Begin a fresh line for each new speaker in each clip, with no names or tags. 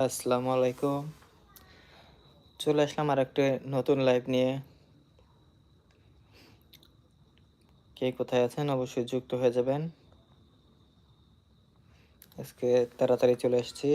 আসসালামু আলাইকুম চলে আসলাম আর একটা নতুন লাইভ নিয়ে। কে কোথায় আছেন? অবশ্যই যুক্ত হয়ে যাবেন। আজকে তাড়াতাড়ি চলে আসছি।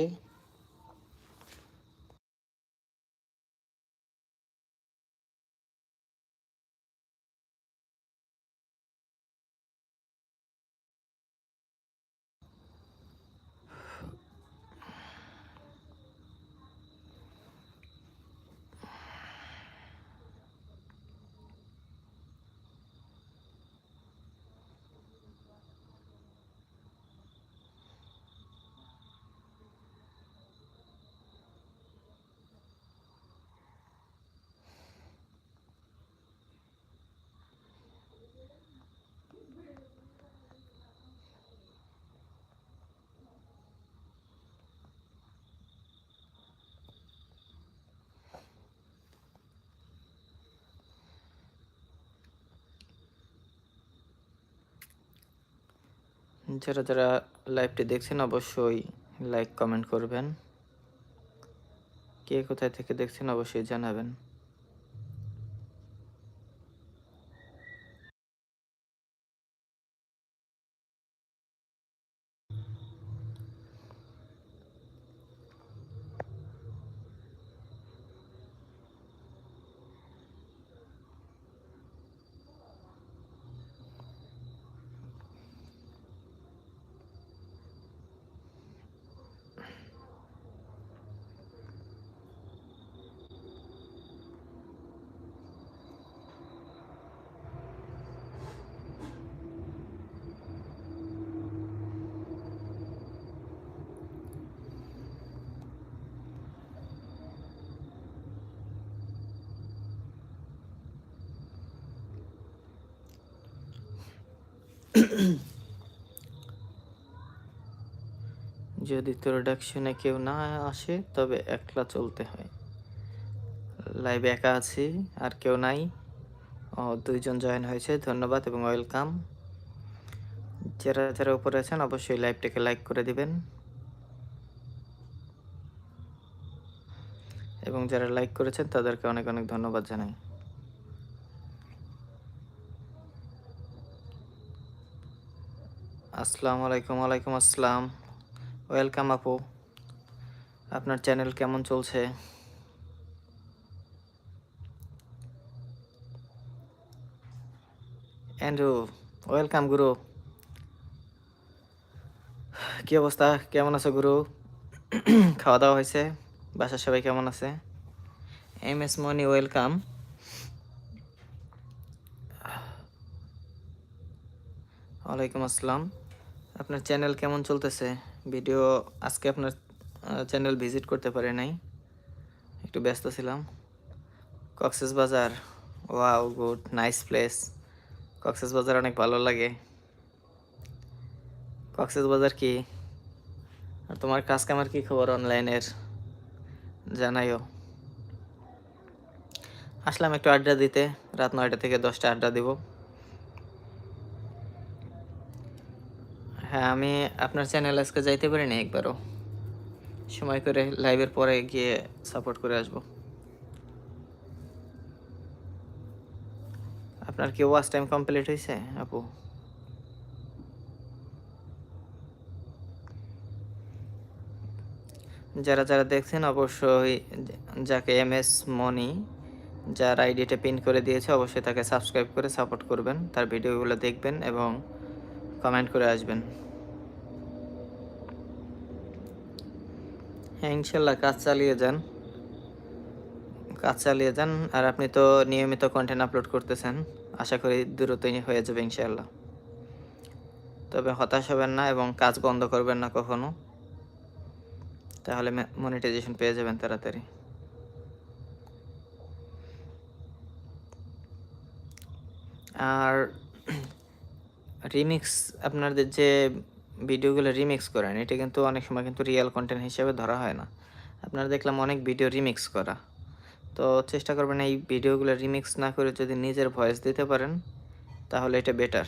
যারা যারা লাইভটি দেখছেন অবশ্যই লাইক কমেন্ট করবেন। কে কোথায় থেকে দেখছেন অবশ্যই জানাবেন। যদি প্রোডাকশনে কেউ না আসে, তবে একলা চলতে হয়। লাইভে একা আছি, আর কেউ নাই। ও, দুইজন জয়েন হয়েছে, ধন্যবাদ এবং ওয়েলকাম যারা যারা উপরে আছেন, অবশ্যই লাইভটাকে লাইক করে দিবেন। এবং যারা লাইক করেছেন, তাদেরকে অনেক অনেক ধন্যবাদ জানাই। আসসালামু আলাইকুম, ওয়ালাইকুম আসসালাম। ওয়েলকাম আপু। আপনার চ্যানেল কেমন চলছে? অ্যান্ড্রু ওয়েলকাম গুরু। কি অবস্থা? কেমন আছো গুরু? খাওয়া দাওয়া হয়েছে? বাসার সবাই কেমন আছে? এম এস মনি ওয়েলকাম ওয়ালাইকুম আসসালাম। আপনার চ্যানেল কেমন চলতেছে? ভিডিও আজকে আপনার চ্যানেল ভিজিট করতে পারি নাই। একটু ব্যস্ত ছিলাম। Cox's Bazar wow good nice place Cox's Bazar অনেক ভালো লাগে। কক্সেস বাজার কি? আর তোমার কাজ কামার কি খবর অনলাইনের জানাইও। আসলাম একটু আড্ডা দিতে। রাত নয়টা থেকে দশটা আড্ডা দিব। হ্যাঁ আমি আপনার চ্যানেল আজকে যাইতে পারিনি একবারও। সময় করে লাইভের পরে গিয়ে সাপোর্ট করে আসব। আপনার কি ওয়াচ টাইম কমপ্লিট হয়েছে, আপু? যারা যারা দেখছেন, অবশ্যই যাকে এম এস মনি যার আইডিটা পিন করে দিয়েছে, অবশ্যই তাকে সাবস্ক্রাইব করে সাপোর্ট করবেন। তার ভিডিওগুলো দেখবেন এবং কমেন্ট করে আসবেন। হ্যাঁ ইনশাল্লাহ কাজ চালিয়ে যান। কাজ চালিয়ে যান, আর আপনি তো নিয়মিত কন্টেন্ট আপলোড করতেছেন। আশা করি দ্রুতই হয়ে যাবে ইনশাল্লাহ। তবে হতাশ হবেন না এবং কাজ বন্ধ করবেন না কখনো। তাহলে মনিটাইজেশন পেয়ে যাবেন তাড়াতাড়ি। আর রিমিক্স আপনাদের যে ভিডিওগুলো রিমিক্স করেন, এটা কিন্তু অনেক সময় কিন্তু রিয়েল কন্টেন্ট হিসেবে ধরা হয় না। আপনারা দেখলাম অনেক ভিডিও রিমিক্স করা। তো চেষ্টা করবেন এই ভিডিওগুলো রিমিক্স না করে যদি নিজের ভয়েস দিতে পারেন, তাহলে এটা বেটার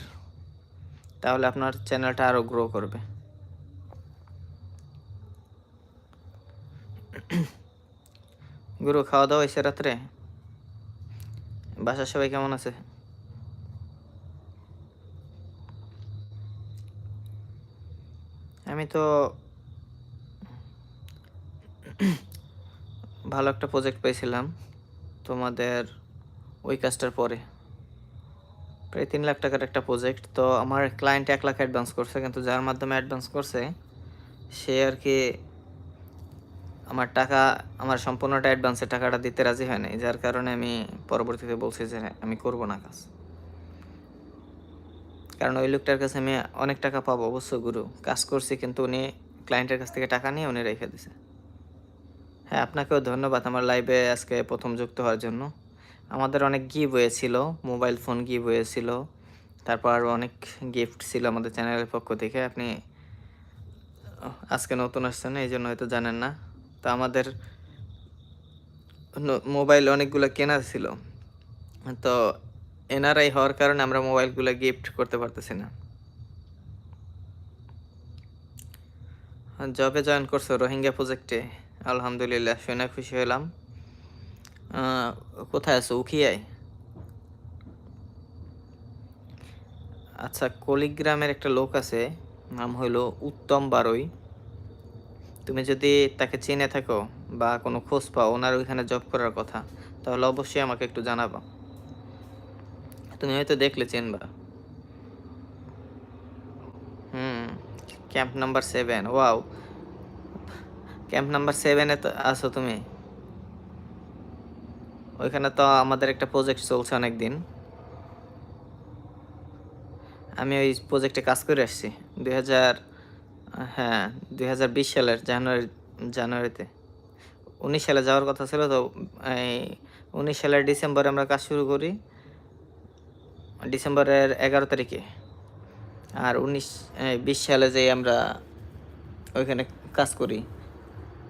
তাহলে আপনার চ্যানেলটা আরও গ্রো করবে। গুরু খাওয়া দাওয়া হয়েছে রাত্রে? বাসার সবাই কেমন আছে? আমি তো ভালো একটা প্রজেক্ট পেয়েছিলাম তোমাদের ওই কাজটার পরে। প্রায় তিন লাখ টাকার একটা প্রজেক্ট তো আমার ক্লায়েন্ট এক লাখ অ্যাডভান্স করছে, কিন্তু যার মাধ্যমে অ্যাডভান্স করছে, সে আর কি আমার টাকা, আমার সম্পূর্ণটা অ্যাডভান্সের টাকাটা দিতে রাজি হয় নাই, যার কারণে আমি পরবর্তীতে বলছি যে আমি করব না কাজ। কারণ ওই লোকটার কাছে আমি অনেক টাকা পাবো, অবশ্য গুরু। কাজ করছি কিন্তু উনি ক্লায়েন্টের কাছ থেকে টাকা নিয়ে উনি রেখে দিছে। হ্যাঁ আপনাকেও ধন্যবাদ আমার লাইভে আজকে প্রথম যুক্ত হওয়ার জন্য। আমাদের অনেক গিভ হয়েছিল মোবাইল ফোন গিভ হয়েছিল তারপর আরও অনেক গিফট ছিল আমাদের চ্যানেলের পক্ষ থেকে। আপনি আজকে নতুন আসছেন এই জন্য হয়তো জানেন না। তো আমাদের মোবাইল অনেকগুলো কেনা ছিল। তো এনআরআই হওয়ার কারণে আমরা মোবাইলগুলো গিফট করতে পারতেছি না। জবে জয়েন করছ রোহিঙ্গা প্রজেক্টে আলহামদুলিল্লাহ, শুনে খুশি হলাম। কোথায় আছো? উখিয়ায়? আচ্ছা কলিগ্রামের একটা লোক আছে, নাম হইল উত্তম বারই। তুমি যদি তাকে চিনে থাকো বা কোনো খোঁজ পাও, ওনার ওইখানে জব করার কথা, তাহলে অবশ্যই আমাকে একটু জানাবা। তুমি হয়তো দেখলে চিনবা। হুম, camp number seven, wow. Camp number সেভেনে তো আছো তুমি। ওইখানে তো আমাদের একটা প্রজেক্ট চলছে অনেক দিন আমি ওই প্রজেক্টে কাজ করে আসছি। দুই হাজার হ্যাঁ দুই হাজার বিশ সালের জানুয়ারি, জানুয়ারিতে। উনিশ সালে যাওয়ার কথা ছিল তো, এই উনিশ সালের ডিসেম্বরে আমরা কাজ শুরু করি। ডিসেম্বরের এগারো তারিখে। আর উনিশ বিশ সালে যে আমরা ওইখানে কাজ করি,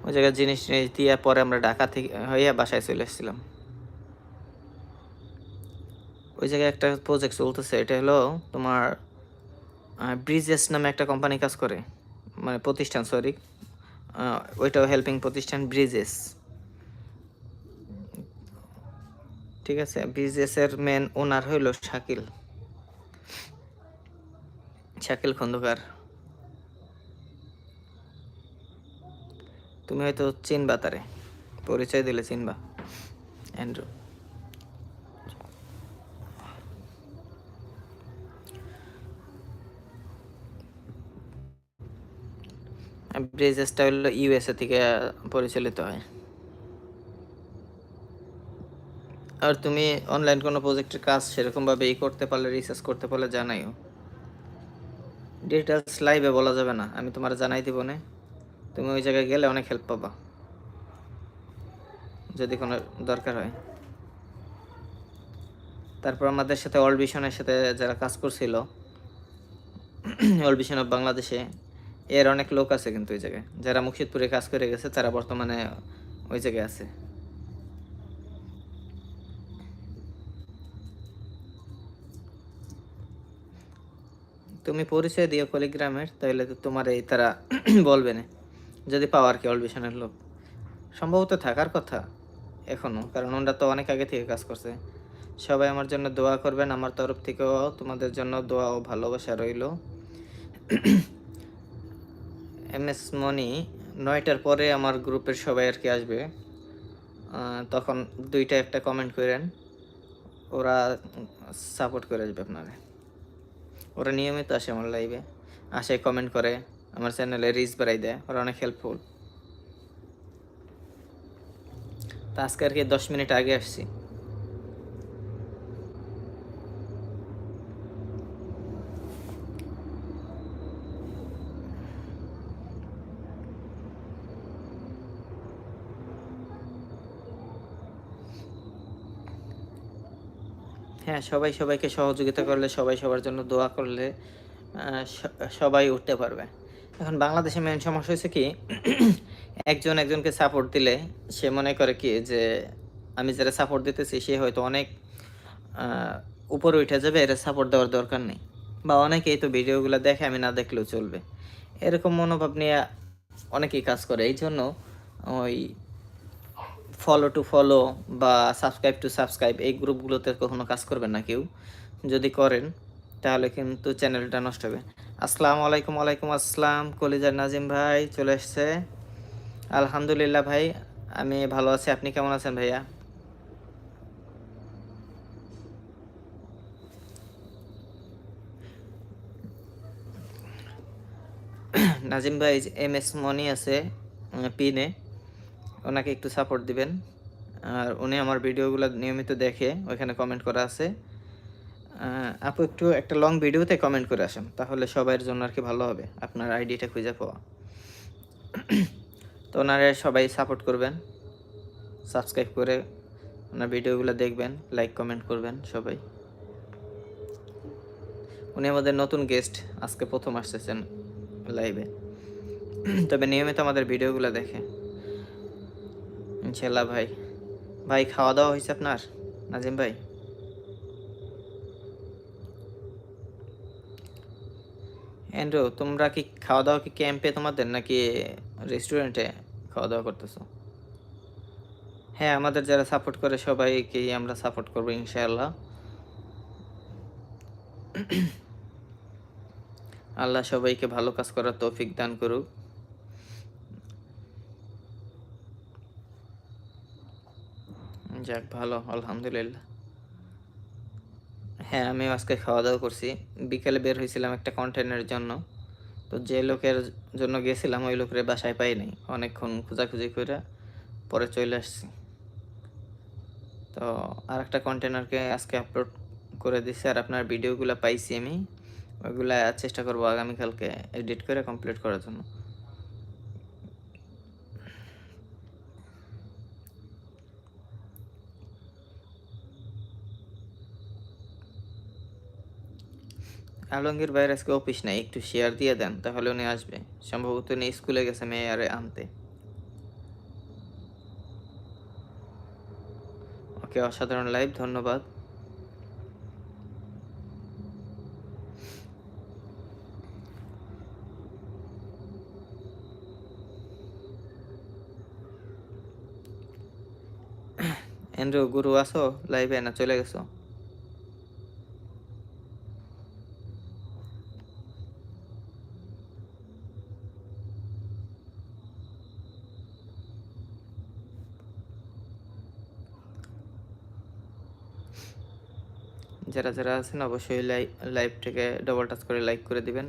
ওই জায়গায় জিনিস টিনিস দিয়ে পরে আমরা ঢাকা থেকে হইয়া বাসায় চলে এসেছিলাম ওই জায়গায় একটা প্রজেক্ট চলতেছে, এটা হলো তোমার ব্রিজেস নামে একটা কোম্পানি কাজ করে মানে প্রতিষ্ঠান সরি ওইটাও হেল্পিং প্রতিষ্ঠান ব্রিজেস ঠিক আছে ব্রিজেসের মেন ওনার হইল শাকিল। শাকিল খন্দকার। তুমি হয়তো চিনবা তারে। পরিচয় দিলে চিনবা। অ্যান্ড্রু। ব্রিজেসটা হলো ইউএসএ থেকে পরিচালিত হয়। আর তুমি অনলাইন কোনো প্রজেক্টের কাজ সেরকমভাবে ই করতে পারলে রিসার্চ করতে পারলে জানাইও। ডিটেলস লাইভে বলা যাবে না, আমি তোমার জানাই দিব না। তুমি ওই জায়গায় গেলে অনেক হেল্প পাবা। যদি কোনো দরকার হয়। তারপর আমাদের সাথে অল ভিশনের সাথে যারা কাজ করছিল অল ভিশন অফ বাংলাদেশে এর অনেক লোক আছে কিন্তু ওই জায়গায়। যারা মুর্শিদপুরে কাজ করে গেছে, তারা বর্তমানে ওই জায়গায় আছে। তুমি পরিচয় দিও কলিগ্রামের তাহলে তো তোমার এই তারা বলবে না। যদি পাওয়ার কি অলবিশনের লোক। সম্ভবত থাকার কথা এখনও কারণ ওরা তো অনেক আগে থেকে কাজ করছে। সবাই আমার জন্য দোয়া করবেন, আমার তরফ থেকেও তোমাদের জন্য দোয়া ও ভালোবাসা রইল। এম এস মনি নয়টার পরে আমার গ্রুপের সবাই আর কি আসবে। তখন দুইটা একটা কমেন্ট করেন, ওরা সাপোর্ট করে আসবে আপনারা। ওরা নিয়মিত আসে আমার লাইভে আসে কমেন্ট করে, আমার চ্যানেলে রিচ বাড়াই দেয়, ওরা অনেক হেল্পফুল তা আজকে আর কি দশ মিনিট আগে আসছি। হ্যাঁ সবাই সবাইকে সহযোগিতা করলে, সবাই সবার জন্য দোয়া করলে সবাই উঠতে পারবে। এখন বাংলাদেশে মেন সমস্যা হয়েছে কি, একজন একজনকে সাপোর্ট দিলে সে মনে করে কি যে, আমি যারা সাপোর্ট দিতেছি, সে হয়তো অনেক উপরে উঠে যাবে, এরা সাপোর্ট দেওয়ার দরকার নেই। বা অনেকেই তো ভিডিওগুলো দেখে, আমি না দেখলেও চলবে। এরকম মনোভাব নিয়ে অনেকেই কাজ করে। এই জন্য ওই ফলো টু ফলো বা সাবস্ক্রাইব টু সাবস্ক্রাইব এই গ্রুপগুলোতে কখনো কাজ করবেন না কেউ। যদি করেন, তাহলে কিন্তু চ্যানেলটা নষ্ট হবে। আসসালামু আলাইকুম আলাইকুম আসসালাম। কলিজার নাজিম ভাই চলে এসছে। আলহামদুলিল্লাহ ভাই, আমি ভালো আছি। আপনি কেমন আছেন ভাইয়া? নাজিম ভাই, এম এস মনি আছে পিনে। ওনাকে একটু সাপোর্ট দিবেন। আর উনি আমার ভিডিওগুলো নিয়মিত দেখে ওইখানে কমেন্ট করা আছে। আপু একটু একটা লং ভিডিওতে কমেন্ট করে আসেন, তাহলে সবার জন্য আর কি ভালো হবে। আপনার আইডিটা খুঁজে পাওয়া। তো ওনারা সবাই সাপোর্ট করবেন সাবস্ক্রাইব করে ওনার ভিডিওগুলো দেখবেন লাইক কমেন্ট করবেন সবাই। উনি আমাদের নতুন গেস্ট আজকে প্রথম আসতেছেন লাইভে তবে নিয়মিত আমাদের ভিডিওগুলো দেখে। ইনশাল্লাহ ভাই। ভাই খাওয়া দাওয়া হয়েছে আপনার? নাজিম ভাই? এন্ড্রু, তোমরা কি খাওয়া দাওয়া কি ক্যাম্পে তোমাদের নাকি রেস্টুরেন্টে খাওয়া দাওয়া করতেছো? হ্যাঁ আমাদের যারা সাপোর্ট করে সবাইকেই আমরা সাপোর্ট করব ইনশাআল্লাহ। আল্লাহ সবাইকে ভালো কাজ করার তৌফিক দান করুক। যাক, ভালো, আলহামদুলিল্লাহ। হ্যাঁ আমি আজকে খাওয়া দাওয়া করছি। বিকেলে বের হয়েছিলাম একটা কন্টেন্টের জন্য। তো যে লোকের জন্য গেছিলাম, ওই লোকের বাসায় পাই নাই। অনেকক্ষণ খোঁজাখুঁজি করে পরে চলে আসছি। তো আর একটা কন্টেনারকে আজকে আপলোড করে দিছি, আর আপনার ভিডিওগুলো পাইছি আমি। ওইগুলা চেষ্টা করব আগামীকালকে এডিট করে কমপ্লিট করার জন্য। আলমগীর ভাইয়ের আজকে অফিস নাই, একটু শেয়ার দিয়ে দেন, তাহলে উনি আসবে। সম্ভবত উনি স্কুলে গেছে মেয়ে আরে আনতে। ওকে, অসাধারণ লাইভ ধন্যবাদ। এন্ড্রু, গুরু আসো লাইভে না, চলে গেছো? যারা যারা আছেন অবশ্যই লাইভ লাইভটাকে ডবল টাচ করে লাইক করে দিবেন।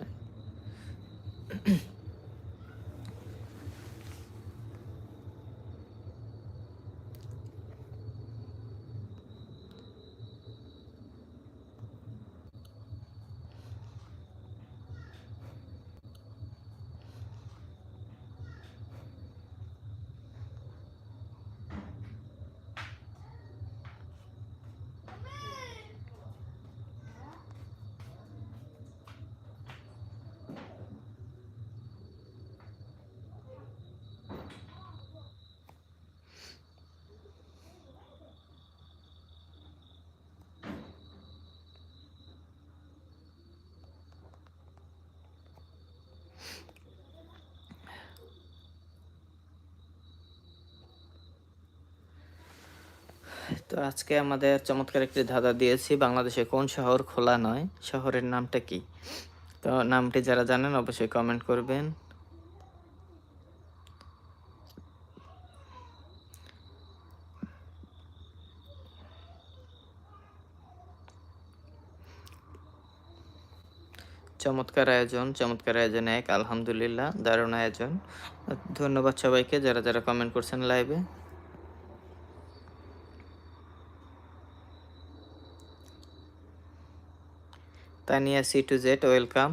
তো আজকে আমাদের চমৎকার একটি ধাঁধা দিয়েছি, বাংলাদেশে কোন শহর খোলা নয়? শহরের নামটা কি? তো নামটি যারা জানেন অবশ্যই কমেন্ট করবেন। চমৎকার আয়োজন চমৎকার আয়োজন এক, আলহামদুলিল্লাহ, দারুণ আয়োজন। ধন্যবাদ সবাইকে, যারা যারা কমেন্ট করছেন লাইভে Tania C to Z, welcome.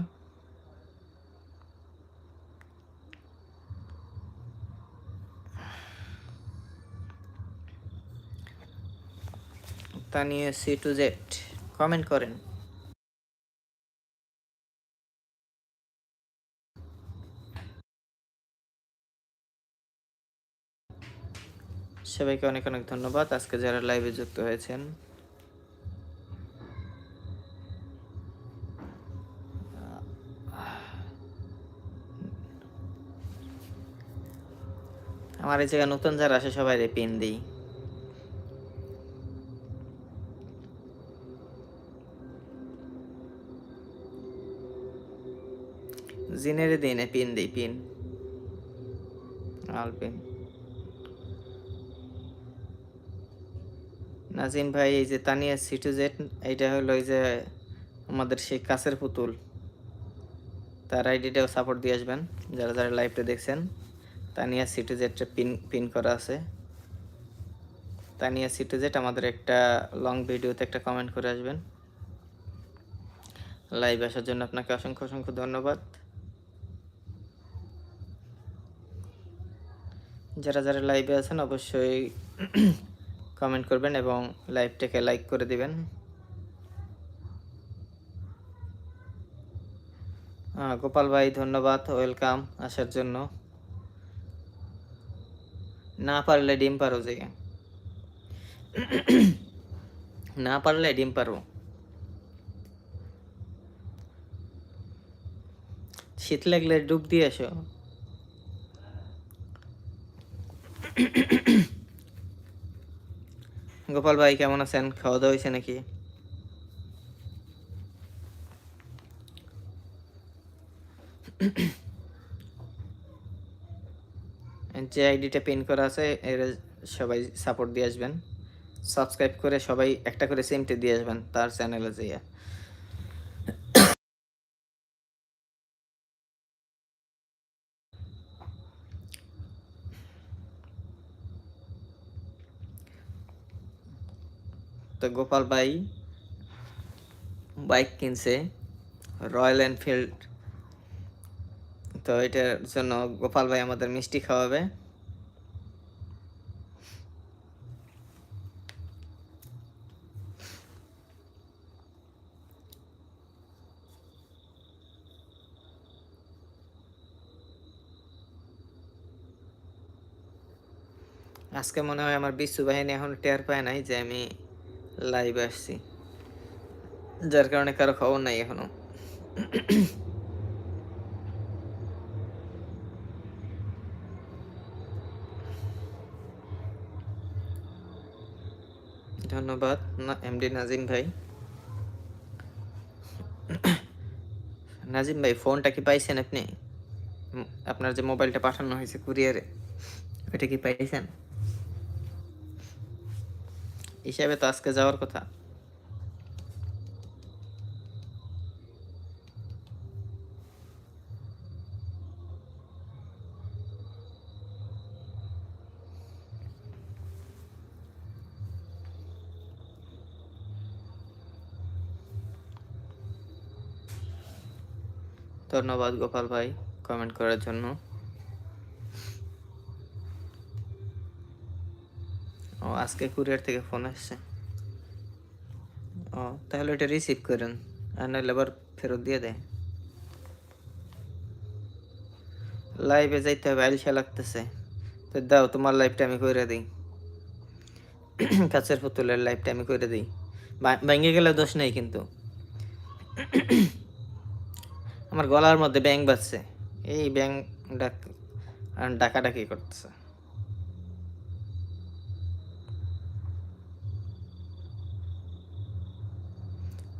Tania C to Z comment করেন। সবাইকে অনেক অনেক ধন্যবাদ। আজকে যারা লাইভে যুক্ত হয়েছেন আমার এই জায়গায় নতুন যারা আসে, সবাই পিন দিই। জিনের দিনে পিন দিই পিন আল পিন নাজিম ভাই, এই যে তানিয়া সিটু জেট এইটা হলো এই যে আমাদের সেই কাছের পুতুল। তার আইডিটাও সাপোর্ট দিয়ে আসবেন, যারা যারা লাইভটা দেখছেন। তানিয়া সিটু জেটটা পিন পিন করা আছে। তানিয়া সিটু জেট আমাদের একটা লং ভিডিওতে একটা কমেন্ট করে আসবেন। লাইভ আসার জন্য আপনাকে অসংখ্য অসংখ্য ধন্যবাদ। যারা যারা লাইভে আছেন অবশ্যই কমেন্ট করবেন এবং লাইভটাকে লাইক করে দিবেন। গোপাল ভাই, ধন্যবাদ ওয়েলকাম আসার জন্য। না পারলে ডিম পারো যে। না পারলে ডিম পারো। শীত লাগলে ডুব দিয়ে এসো গোপাল ভাই, কেমন আছেন? খাওয়া দাওয়া হয়েছে নাকি? যে আইডিটা পিন করা আছে, এর সবাই সাপোর্ট দিয়ে আসবেন। সাবস্ক্রাইব করে সবাই একটা করে সিমটি দিয়ে আসবেন তার চ্যানেলে যেয়ে। তো গোপাল ভাই বাইক কিনছে রয়্যাল এনফিল্ড তো এটার জন্য গোপাল ভাই আমাদের মিষ্টি খাওয়াবে। আজকে মনে হয় আমার বিশ্ব বাহিনী এখন টের পায় নাই যে আমি লাইভ আসছি। যার কারণে কারও খবর নাই এখনও। ধন্যবাদ। না এমডি নাজিম ভাই। নাজিম ভাই, ফোনটা কি পাইছেন আপনি? আপনার যে মোবাইলটা পাঠানো হয়েছে কুরিয়ারে, ওইটা কি পাইছেন? হিসাবে তো আজকে যাওয়ার কথা। ধন্যবাদ গোপাল ভাই কমেন্ট করার জন্য। ও, আজকে কুরিয়ার থেকে ফোন আসছে। ও, তাহলে এটা রিসিভ করেন, আর নাহলে আবার ফেরত দিয়ে দেয়। লাইভে যাইতে হবে আলসা লাগতেছে। তো দাও, তোমার লাইভটা আমি করে দিই। কাছের পুতুলের লাইভটা আমি করে দিই। ভেঙে গেলে দোষ নেই কিন্তু। আমার গলার মধ্যে ব্যাং বাজছে। এই ব্যাং ডাক ডাকাডাকি করতেছে।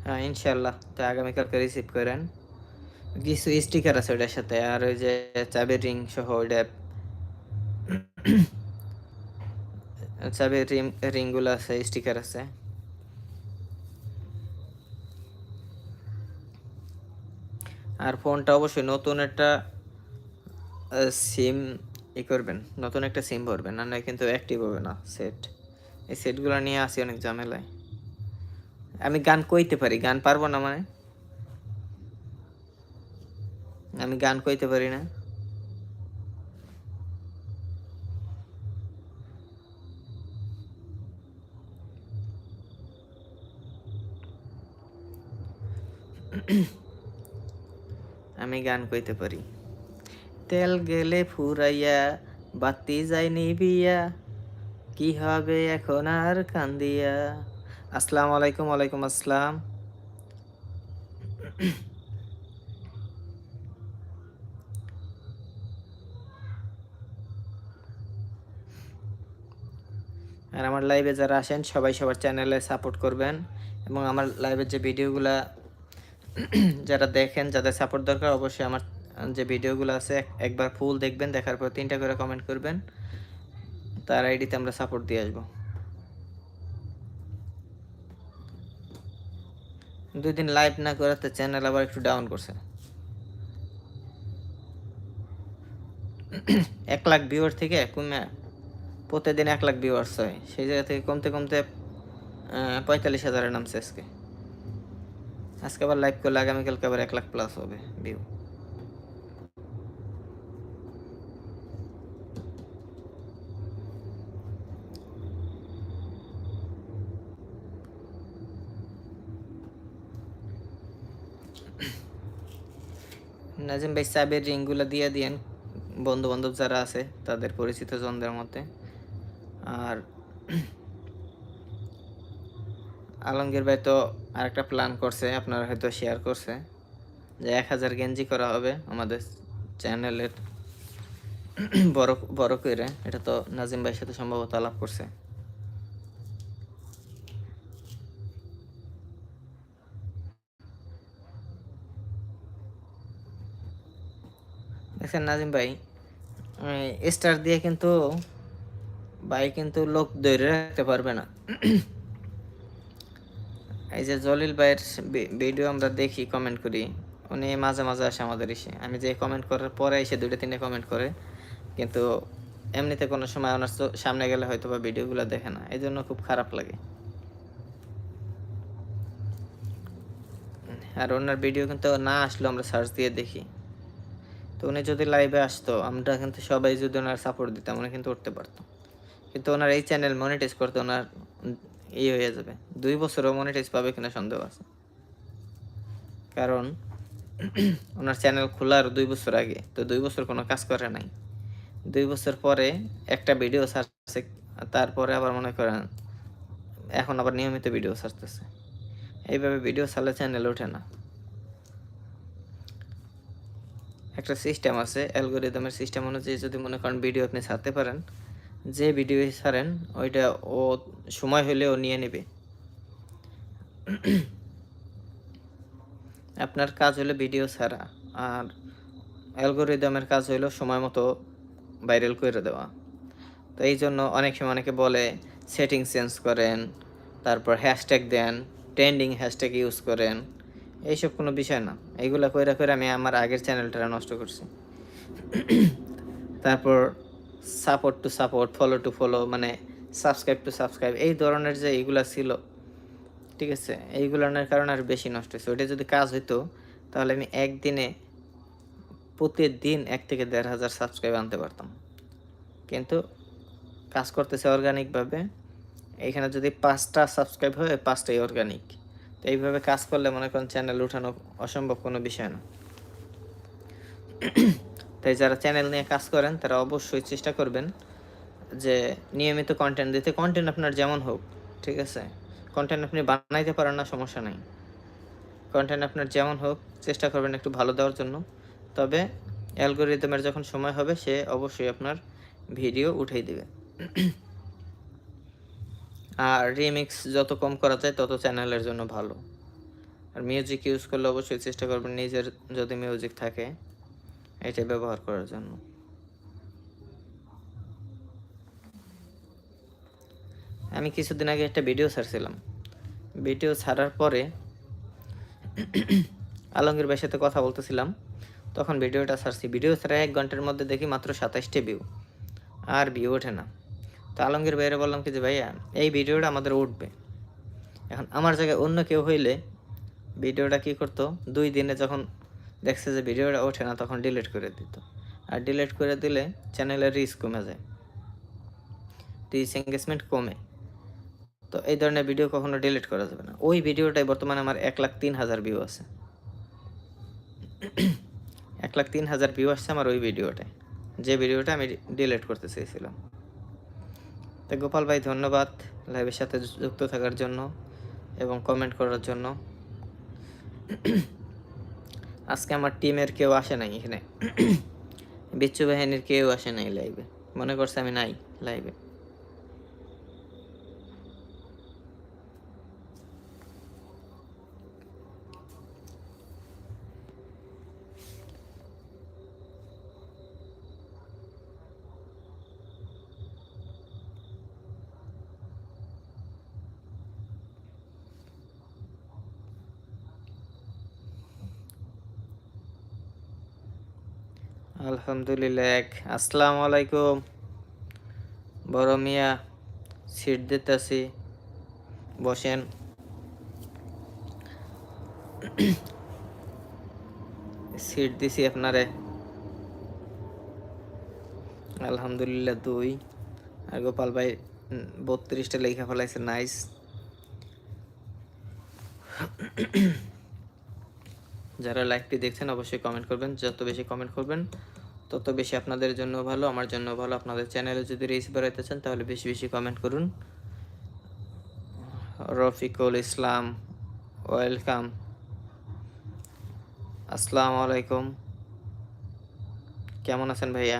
হ্যাঁ ইনশাল্লাহ তো আগামীকালকে রিসিভ করেন। কিছু স্টিকার আছে ওটার সাথে, আর ওই যে চাবির রিং সহ ওইটা চাবির রিং রিংগুলো আছে স্টিকার আছে। আর ফোনটা অবশ্যই নতুন একটা সিম ই করবেন। নতুন একটা সিম ভরবেন, না নয় কিন্তু অ্যাক্টিভ হবে না সেট এই সেটগুলো নিয়ে আসি অনেক ঝামেলায়। আমি গান কইতে পারি, গান পারব না মানে? আমি গান কইতে পারি না। আমি গান কইতে পারি। তেল গেলে ফুরাইয়া, বাতি যায় নিবিয়া কি হবে এখন আর কান্দিয়া। আসসালামু আলাইকুম, ওয়ালাইকুম আসসালাম। আর আমার লাইভে যারা আসেন, সবাই সবার চ্যানেলে সাপোর্ট করবেন এবং আমার লাইভের যে ভিডিওগুলা যারা দেখেন, যাদের সাপোর্ট দরকার, অবশ্যই আমার যে ভিডিওগুলো আছে একবার ফুল দেখবেন, দেখার পর তিনটা করে কমেন্ট করবেন। তার আইডিতে আমরা সাপোর্ট দিয়ে আসব। দুই দিন লাইভ না করাতে চ্যানেল আবার একটু ডাউন করছে। এক লাখ ভিউয়ার থেকে কমে, প্রতিদিন এক লাখ ভিউয়ার্স হয়। সেই জায়গা থেকে কমতে কমতে পঁয়তাল্লিশ হাজারের নামছে আজকে। আজকে আবার লাইভ করলে আগামীকালকে আবার এক লাখ প্লাস হবে ভিউ নাজিম ভাই চাবের রিংগুলো দিয়ে দিয়েন। বন্ধু বান্ধব যারা আছে, তাদের পরিচিত জনদের মধ্যে। আর আলমগীর ভাই তো আরেকটা প্ল্যান করছে, আপনারা হয়তো শেয়ার করছে। যে এক হাজার গেঞ্জি করা হবে আমাদের চ্যানেলের বড় বড় করে এটা তো নাজিম ভাইয়ের সাথে সম্ভবত আলাপ করছে। দেখছেন নাজিম ভাই স্টার দিয়ে কিন্তু ভাই কিন্তু লোক ধরে রাখতে পারবে না। এই যে জলিল ভাইয়ের ভিডিও আমরা দেখি কমেন্ট করি। উনি মাঝে মাঝে আসে আমাদের এসে। আমি যে কমেন্ট করার পরে এসে দুটো তিনটে কমেন্ট করে। কিন্তু এমনিতে কোনো সময় ওনার সামনে গেলে হয়তো বা ভিডিওগুলো দেখে না। এই জন্য খুব খারাপ লাগে। আর ওনার ভিডিও কিন্তু না আসলেও আমরা সার্চ দিয়ে দেখি। তো উনি যদি লাইভে আসতো, আমরা কিন্তু সবাই যদি ওনার সাপোর্ট দিতাম, উনি কিন্তু উঠতে পারতো। কিন্তু ওনার এই চ্যানেল মনিটাইজ করতে ওনার ইয়ে হয়ে যাবে। দুই বছরও মনিটাইজ পাবে কিনা সন্দেহ আছে। কারণ ওনার চ্যানেল খোলার দুই বছর আগে, তো দুই বছর কোনো কাজ করে নাই। দুই বছর পরে একটা ভিডিও ছাড়ছে, তারপরে আবার মনে করেন এখন আবার নিয়মিত ভিডিও ছাড়তেছে। এইভাবে ভিডিও ছাড়লে চ্যানেল ওঠে না। একটা সিস্টেম আছে অ্যালগোরিদমের সিস্টেম অনুযায়ী যদি মনে করেন ভিডিও আপনি ছাড়তে পারেন যে ভিডিও ছাড়েন, ওইটা ও সময় হলে ও নিয়ে নেবে। আপনার কাজ হলো ভিডিও ছাড়া, আর অ্যালগোরিদমের কাজ হলো সময় মতো ভাইরাল করে দেওয়া। তো এই জন্য অনেক সময় অনেকে বলে সেটিং চেঞ্জ করেন, তারপর হ্যাশট্যাগ দেন, ট্রেন্ডিং হ্যাশট্যাগ ইউজ করেন, এইসব কোনো বিষয় না। এইগুলো কইরা করে আমি আমার আগের চ্যানেলটা নষ্ট করছি। তারপর support to support follow to follow মানে সাবস্ক্রাইব টু সাবস্ক্রাইব এই ধরনের যে এইগুলা ছিল, ঠিক আছে? এইগুলোর কারণে আর বেশি নষ্ট হয়েছে। ওইটা যদি কাজ হইতো, তাহলে আমি একদিনে প্রতিদিন এক থেকে দেড় হাজার সাবস্ক্রাইব আনতে পারতাম। কিন্তু কাজ করতেছে অর্গানিকভাবে এখানে যদি পাঁচটা সাবস্ক্রাইব হয়, পাঁচটাই অর্গানিক তো এইভাবে কাজ করলে মনে করেন চ্যানেল উঠানো অসম্ভব কোনো বিষয় না। তাই যারা চ্যানেল নিয়ে কাজ করেন, তারা অবশ্যই চেষ্টা করবেন যে নিয়মিত কন্টেন্ট দিতে। কন্টেন্ট আপনার যেমন হোক, ঠিক আছে? কন্টেন্ট আপনি বানাইতে পারেন না, সমস্যা নাই। কন্টেন্ট আপনার যেমন হোক, চেষ্টা করবেন একটু ভালো দেওয়ার জন্য। তবে অ্যালগোরিদমের যখন সময় হবে, সে অবশ্যই আপনার ভিডিও উঠাই দেবে। আর রিমিক্স যত কম করা যায়, তত চ্যানেলের জন্য ভালো। আর মিউজিক ইউজ করলে অবশ্যই চেষ্টা করবেন, নিজের যদি মিউজিক থাকে। এটা ব্যবহার করার জন্য। আমি কিছুদিন আগে একটা ভিডিও ছাড়ছিলাম। ভিডিও ছাড়ার পরে আলমগীর ভাইয়ের সাথে কথা বলতেছিলাম। তখন ভিডিওটা ছাড়ছি। ভিডিও ছাড়া এক ঘণ্টার মধ্যে দেখি মাত্র সাতাশটি ভিউ আর ভিউ ওঠে না। তো আলমগীর ভাইয়ের বললাম কি যে, ভাইয়া, এই ভিডিওটা আমাদের উঠবে। এখন আমার জায়গায় অন্য কেউ হইলে ভিডিওটা কি করতো? দুই দিনে যখন দেখছে যে ভিডিওটা ওঠে না, তখন ডিলিট করে দিত। আর ডিলিট করে দিলে চ্যানেলের রিচ কমে যায়। রিচ এঙ্গেজমেন্ট কমে। তো এই ধরনের ভিডিও কখনো ডিলিট করা যাবে না। ওই ভিডিওটাই বর্তমানে আমার এক লাখ তিন হাজার ভিউ আছে। এক লাখ তিন হাজার ভিউ আসছে আমার ওই ভিডিওটায়। যে ভিডিওটা আমি ডিলিট করতে চেয়েছিলাম। তো গোপাল ভাই, ধন্যবাদ লাইভের সাথে যুক্ত থাকার জন্য এবং কমেন্ট করার জন্য। আজকে আমার টিমের কেউ আসে নাই এখানে। বিচ্ছু বাহিনীর কেউ আসে নাই লাইভে মনে করছে আমি নাই লাইভে আলহামদুলিল্লাহ, এক। আসসালামু আলাইকুম। বড় মিয়া, সিট দিতেছি। বসেন। সিট দিছি আপনারে। আলহামদুলিল্লাহ, দুই। আর গোপাল ভাই বত্রিশটা লেখা ফেলাইছে, নাইস। যারা লাইভটি দেখছেন, অবশ্যই কমেন্ট করবেন। যত বেশি কমেন্ট করবেন তত বেশি আপনাদের জন্য ভালো, আমার জন্য ভালো। আপনাদের চ্যানেলে যদি রিচ বাড়াইতে চান, তাহলে বেশি বেশি কমেন্ট করুন। রফিকুল ইসলাম ওয়েলকাম আসসালামু আলাইকুম। কেমন আছেন ভাইয়া?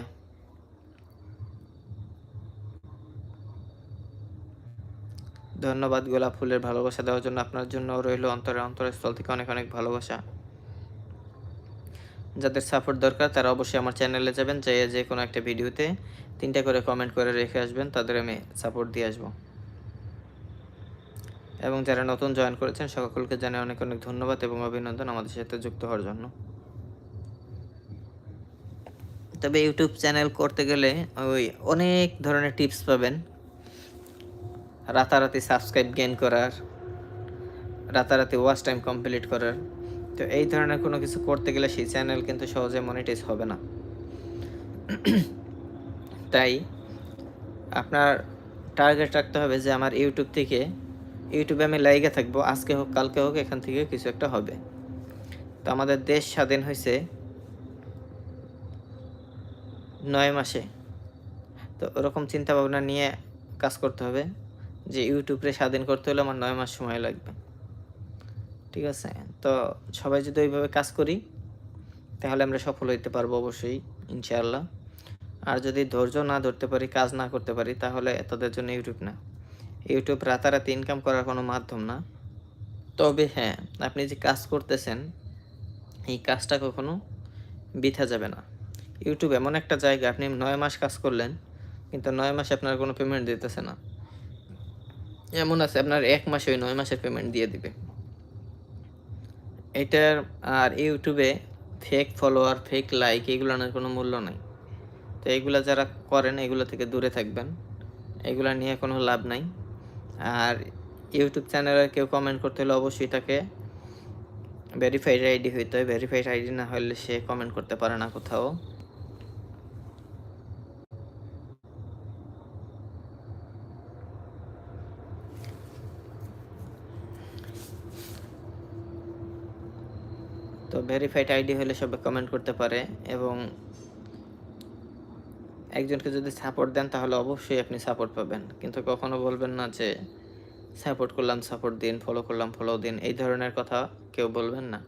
ধন্যবাদ গোলাপ ফুলের ভালোবাসা দেওয়ার জন্য আপনার জন্য রইল অন্তরে অন্তরস্থল থেকে অনেক অনেক ভালোবাসা। যাদের সাপোর্ট দরকার, তারা অবশ্যই আমার চ্যানেলে যাবেন যাই যে কোনো একটা ভিডিওতে তিনটা করে কমেন্ট করে রেখে আসবেন, তাদের আমি সাপোর্ট দিয়ে আসব। এবং যারা নতুন জয়েন করেছেন, সকলকে জানাই অনেক অনেক ধন্যবাদ এবং অভিনন্দন আমাদের সাথে যুক্ত হওয়ার জন্য। তবে ইউটিউব চ্যানেল করতে গেলে ওই অনেক ধরনের টিপস পাবেন। রাতারাতি সাবস্ক্রাইব গেইন করার, রাতারাতি ওয়াচ টাইম কমপ্লিট করার। তো এই ধরনের কোনো কিছু করতে গেলে সেই চ্যানেল কিন্তু সহজে মনিটাইজ হবে না। তাই আপনার টার্গেট রাখতে হবে যে আমার ইউটিউব থেকে ইউটিউবে আমি লাইগে থাকব, আজকে হোক, কালকে হোক, এখান থেকে কিছু একটা হবে। তো আমাদের দেশ স্বাধীন হয়েছে নয় মাসে। তো ওরকম চিন্তা ভাবনা নিয়ে কাজ করতে হবে যে ইউটিউবরে স্বাধীন করতে হলে আমার নয় মাস সময় লাগবে। ঠিক আছে? তো সবাই যদি ওইভাবে কাজ করি, তাহলে আমরা সফল হইতে পারব অবশ্যই, ইনশাআল্লাহ। আর যদি ধৈর্য না ধরতে পারি, কাজ না করতে পারি, তাহলে তাদের জন্য ইউটিউব না। ইউটিউব রাতারাতি ইনকাম করার কোনো মাধ্যম না। তবে হ্যাঁ আপনি যে কাজ করতেছেন, এই কাজটা কখনো বৃথা যাবে না। ইউটিউব এমন একটা জায়গা, আপনি নয় মাস কাজ করলেন, কিন্তু নয় মাসে আপনার কোনো পেমেন্ট দিতেছে না। এমন আছে, আপনার এক মাসে ওই নয় মাসের পেমেন্ট দিয়ে দিবে। এটার আর ইউটিউবে ফেক ফলোয়ার ফেক লাইক এগুলোর কোনো মূল্য নাই। তো এগুলো যারা করেন, এগুলো থেকে দূরে থাকবেন। এগুলো নিয়ে কোনো লাভ নাই। আর ইউটিউব চ্যানেলে কেউ কমেন্ট করতে হলে অবশ্যই তাকে ভেরিফাইড আইডি হইতে হয়। ভেরিফাইড আইডি না হলে সে কমেন্ট করতে পারে না কোথাও। তো ভেরিফাইড আইডি হলে সবাই কমেন্ট করতে পারে এবং একজনকে যদি সাপোর্ট দেন তাহলে অবশ্যই আপনি সাপোর্ট পাবেন। কিন্তু কখনো বলবেন না যে সাপোর্ট করলাম সাপোর্ট দিন ফলো করলাম ফলো দিন, এই ধরনের কথা কেউ বলবেন না।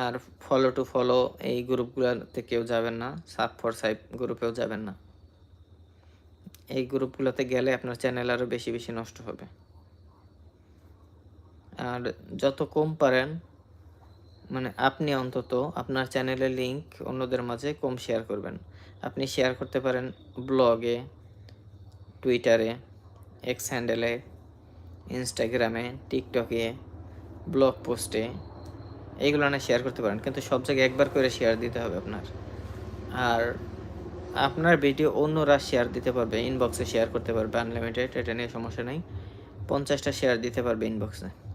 আর ফলো টু ফলো এই গ্রুপগুলোতে কেউ যাবেন না সাব ফর সাইব গ্রুপেও যাবেন না। এই গ্রুপগুলোতে গেলে আপনার চ্যানেল আরও বেশি বেশি নষ্ট হবে। আর যত কম পারেন মানে আপনি অন্তত আপনার চ্যানেলের লিংক অন্যদের মাঝে কম শেয়ার করবেন। আপনি শেয়ার করতে পারেন ব্লগে, টুইটারে এক্স হ্যান্ডেলে ইনস্টাগ্রামে টিকটকে ব্লগ পোস্টে এইগুলো না শেয়ার করতে পারেন। কিন্তু সব জায়গায় একবার করে শেয়ার দিতে হবে আপনার। আর আপনার ভিডিও অন্যরা শেয়ার দিতে পারবে ইনবক্সে শেয়ার করতে পারবে আনলিমিটেড এটা নিয়ে সমস্যা নেই। পঞ্চাশটা শেয়ার দিতে পারবে ইনবক্সে